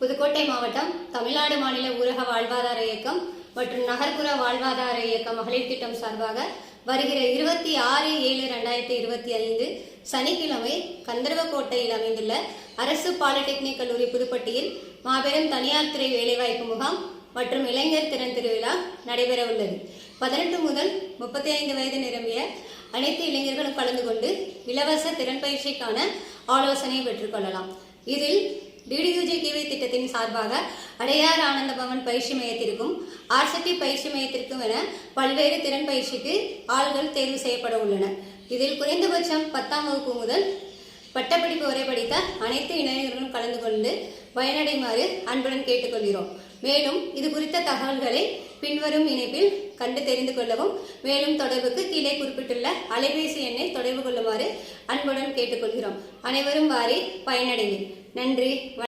புதுக்கோட்டை மாவட்டம் தமிழ்நாடு மாநில ஊரக வாழ்வாதார இயக்கம் மற்றும் நகர்ப்புற வாழ்வாதார இயக்க மகளிர் திட்டம் சார்பாக வருகிற இருபத்தி ஆறு ஏழு ரெண்டாயிரத்தி இருபத்தி ஐந்து சனிக்கிழமை கந்தர்வக்கோட்டையில் அமைந்துள்ள அரசு பாலிடெக்னிக் கல்லூரி புதுப்பட்டியில் மாபெரும் தனியார் துறை வேலைவாய்ப்பு முகாம் மற்றும் இளைஞர் திறன் திருவிழா நடைபெற உள்ளது பதினெட்டு முதல் முப்பத்தி ஐந்து வயது நிரம்பிய அனைத்து இளைஞர்களும் கலந்து கொண்டு இலவச திறன் பயிற்சிக்கான ஆலோசனை பெற்றுக்கொள்ளலாம் இதில் டிடியூஜி கிவி திட்டத்தின் சார்பாக அடையார் ஆனந்த பவன் பயிற்சி மையத்திற்கும் ஆர்சக்தி பயிற்சி மையத்திற்கும் என பல்வேறு திறன் பயிற்சிக்கு ஆள்கள் தேர்வு செய்யப்பட உள்ளன இதில் குறைந்தபட்சம் பத்தாம் வகுப்பு முதல் பட்டப்படிப்பு வரை படித்த அனைத்து இணைய கலந்து கொண்டு பயனடைமாறு அன்புடன் கேட்டுக்கொள்கிறோம். மேலும் இது குறித்த தகவல்களை பின்வரும் இணைப்பில் கண்டு தெரிந்து கொள்ளவும் மேலும் தொடர்புக்கு கீழே குறிப்பிட்டுள்ள அலைபேசி எண்ணை தொடர்பு கொள்ளுமாறு அன்புடன் கேட்டுக்கொள்கிறோம். அனைவரும் வாரி பயனடைவீர் நன்றி